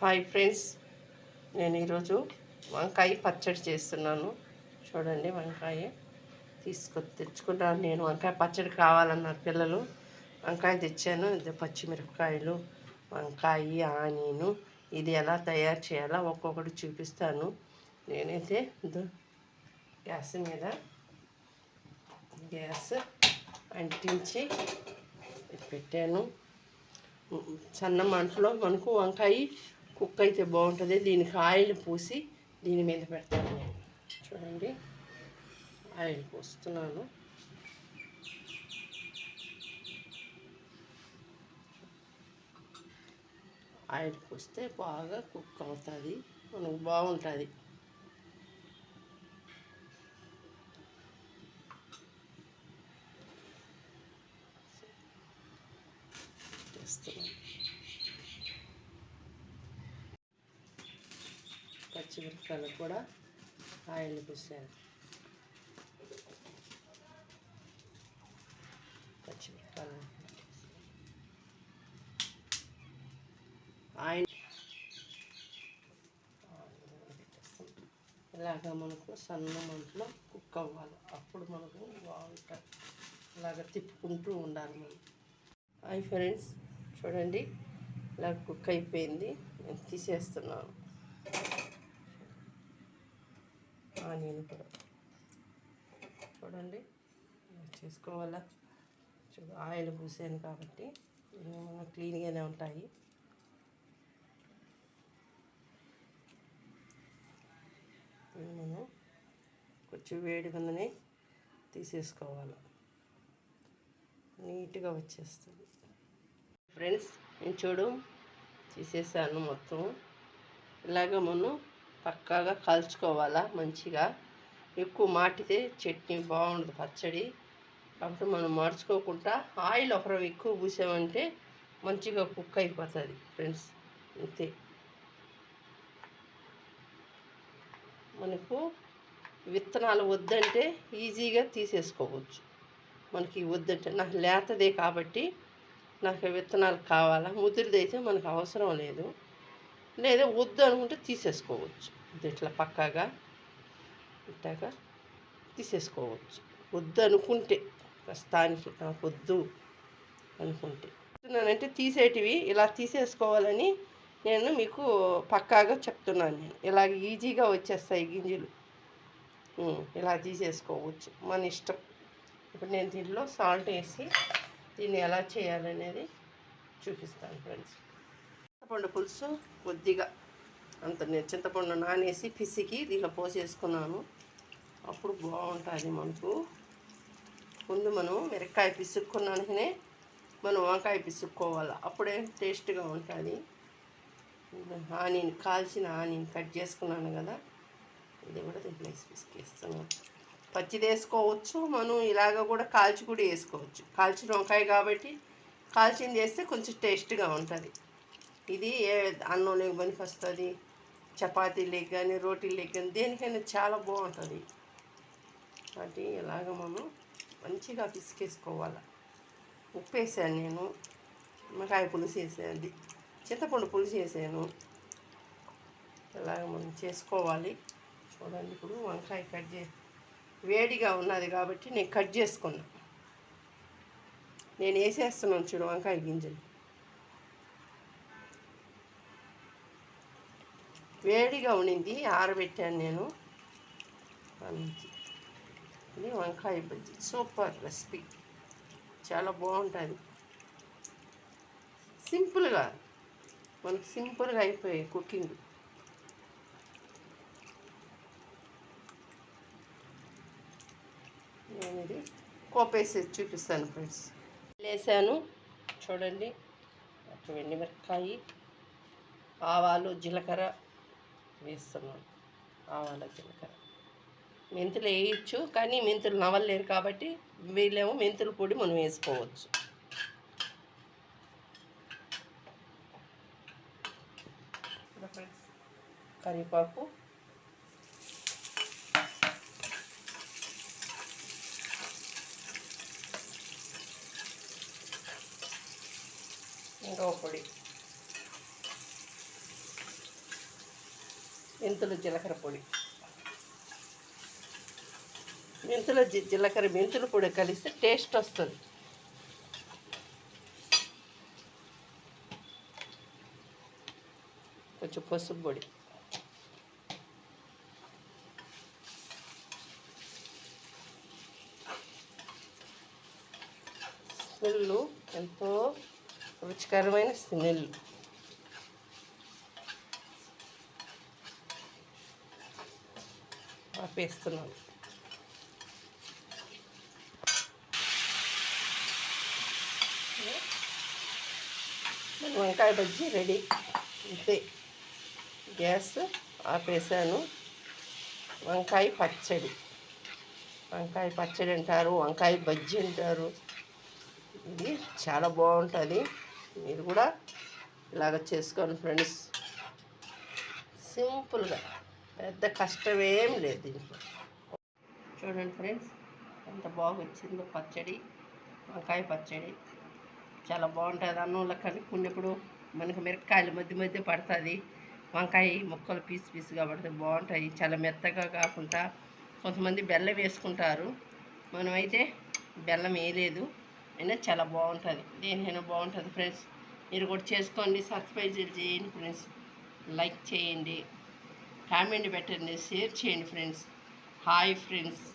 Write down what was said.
Hi friends నేను ఈరోజు వంకాయ పచ్చడి చేస్తున్నాను. చూడండి వంకాయ తీసుకొ తెచ్చుకున్నాను నేను. వంకాయ పచ్చడి కావాలన్నారు పిల్లలు. వంకాయ తెచ్చాను. ఇది పచ్చిమిరపకాయలు వంకాయ ఆనియను. ఇది ఎలా తయారు చేయాలో ఒక్కొక్కటి చూపిస్తాను. నేనైతే గ్యాస్ మీద గ్యాస్ అంటించి పెట్టాను. సన్న మంటలో మనకు వంకాయ కుక్ అయితే బాగుంటుంది. దీనికి ఆయిల్ పూసి దీని మీద పెడతాను నేను. చూడండి. ఆయిల్ పోస్తున్నాను. ఆయిల్ పోస్తే బాగా కుక్ అవుతుంది. మనకు బాగుంటుంది. పచ్చిమిరపకాయలు కూడా ఆయిల్ పోసాను పచ్చిమిరపకాయలు. ఆయిల్ ఇలాగ మనకు సన్న మంటలో కుక్ అవ్వాలి. అప్పుడు మనకు బాగుంటుంది ఇలాగ తిప్పుకుంటూ ఉండాలి మనం. హాయ్ ఫ్రెండ్స్ చూడండి ఇలా కుక్ అయిపోయింది. నేను తీసేస్తున్నాను. ఆనియన్ కూడా. చూడండి. చేసుకోవాలా? చూ ఆయిల్ పూసాను కాబట్టి క్లీన్గానే ఉంటాయి. మనం కొంచెం వేడి మీదనే తీసేసుకోవాలి. నీట్గా వచ్చేస్తుంది. ఫ్రెండ్స్ నేను చూడు తీసేసాను మొత్తం. ఇలాగ మనం పక్కాగా కలుచుకోవాలా మంచిగా. ఎక్కువ మాటితే చట్నీ బాగుండదు పచ్చడి. కాబట్టి మనం మార్చుకోకుండా ఆయిల్ ఒకరం ఎక్కువ పూసామంటే మంచిగా కుక్ అయిపోతుంది ఫ్రెండ్స్. అంతే. మనకు విత్తనాలు వద్దంటే ఈజీగా తీసేసుకోవచ్చు. మనకి వద్దంటే నాకు లేతదే కాబట్టి నాకు విత్తనాలు కావాలా ముదిరిదైతే మనకు అవసరం లేదు. లేదా వద్దు అనుకుంటే తీసేసుకోవచ్చు. ఇట్లా పక్కాగా ఇట్టాగా తీసేసుకోవచ్చు వద్దు అనుకుంటే ప్రస్తుతానికి నాకు వద్దు అనుకుంటే చెప్తున్నానంటే తీసేటివి. ఇలా తీసేసుకోవాలని నేను మీకు పక్కాగా చెప్తున్నాను నేను. ఇలా ఈజీగా వచ్చేస్తాయి గింజలు. ఇలా తీసేసుకోవచ్చు. మన ఇష్టం. ఇప్పుడు నేను దీనిలో సాల్ట్ వేసి దీన్ని ఎలా చేయాలనేది చూపిస్తాను ఫ్రెండ్స్ పండు పులుసు కొద్దిగా అంత నేను చింతపండు నానేసి పిసికి దీంట్లో పోసేసుకున్నాను. అప్పుడు బాగుంటుంది మనకు. ముందు మనం మిరక్కాయ పిసుక్కున్నాకనే మనం వంకాయ పిసుక్కోవాలి. అప్పుడే టేస్ట్గా ఉంటుంది. ఆనియన్ కాల్చిన ఆనియన్ కట్ చేసుకున్నాను కదా. ఇది కూడా దీంట్లో పిసికేస్తున్నాను. పచ్చిది వేసుకోవచ్చు. మనం ఇలాగ కూడా కాల్చి కూడా వేసుకోవచ్చు. కాల్చిన వంకాయ కాబట్టి కాల్చింది వేస్తే కొంచెం టేస్ట్గా ఉంటుంది. ఇది ఏ అన్నం లేక పనికి వస్తుంది. చపాతీలు కానీ రోటీ కానీ దేనికైనా చాలా బాగుంటుంది. కాబట్టి ఇలాగ మనం మంచిగా పిసికేసుకోవాలి. ఉప్పు వేసాను నేను నిమ్మకాయ పులుసు వేసేది చింతపండు పులుసు వేసాను. ఇలాగ మనం చేసుకోవాలి. చూడండి ఇప్పుడు వంకాయ కట్ చే వేడిగా ఉన్నది కాబట్టి నేను కట్ చేసుకున్నాను నేను వేసేస్తున్నాను చూడు వంకాయ గింజలు. వేడిగా ఉండింది ఆరబెట్టాను నేను. ఇది వంకాయ బజ్జి. Super recipe. చాలా బాగుంటుంది. సింపుల్గా మనకు సింపుల్గా అయిపోయాయి కుకింగ్. నేను ఇది కోపేసి చూపిస్తాను ఫ్రెండ్స్. వేసాను చూడండి. వెండి మిరపకాయ ఆవాలు జీలకర్ర. వేస్తున్నాను ఆవాల జీలకర్ర మెంతులు వేయచ్చు కానీ మెంతులు నవలలేరు కాబట్టి వీళ్ళేమో మెంతుల పొడి మనం వేసుకోవచ్చు. కరివేపాకు. ఇంకో పొడి. మెంతులు జీలకర్ర పొడి. మెంతుల జి- జీలకర్ర మెంతుల పొడి కలిస్తే టేస్ట్ వస్తుంది. కొంచెం పసుపు పొడి. స్మెల్ ఎంతో రుచికరమైన స్మెల్ ఆపేస్తున్నాను. మన వంకాయ బజ్జీ రెడీ. అంతే. గ్యాస్ ఆపేసాను వంకాయ పచ్చడి. వంకాయ పచ్చడి అంటారు వంకాయ బజ్జీ అంటారు. ఇది చాలా బాగుంటుంది. మీరు కూడా ఇలాగ చేసుకోండి ఫ్రెండ్స్. సింపుల్గా. పెద్ద కష్టమేం లేదు దీంట్లో చూడండి ఫ్రెండ్స్ ఎంత బాగా వచ్చిందో పచ్చడి వంకాయ పచ్చడి. చాలా బాగుంటుంది అన్నంలో కలుపుకున్నప్పుడు మనకు మిరపకాయలు మధ్య మధ్య పడుతుంది. వంకాయ ముక్కలు పీసు పీసుగా పడితే బాగుంటాయి. చాలా మెత్తగా కాకుండా కొంతమంది బెల్లం వేసుకుంటారు. మనమైతే బెల్లం వేయలేదు. అయినా చాలా బాగుంటుంది. దేనికైనా బాగుంటుంది ఫ్రెండ్స్. మీరు కూడా చేసుకోండి సబ్స్క్రైబ్ చేయండి ఫ్రెండ్స్. లైక్ చేయండి. కామెంట్ పెట్టండి షేర్ చేయండి ఫ్రెండ్స్ హాయ్ ఫ్రెండ్స్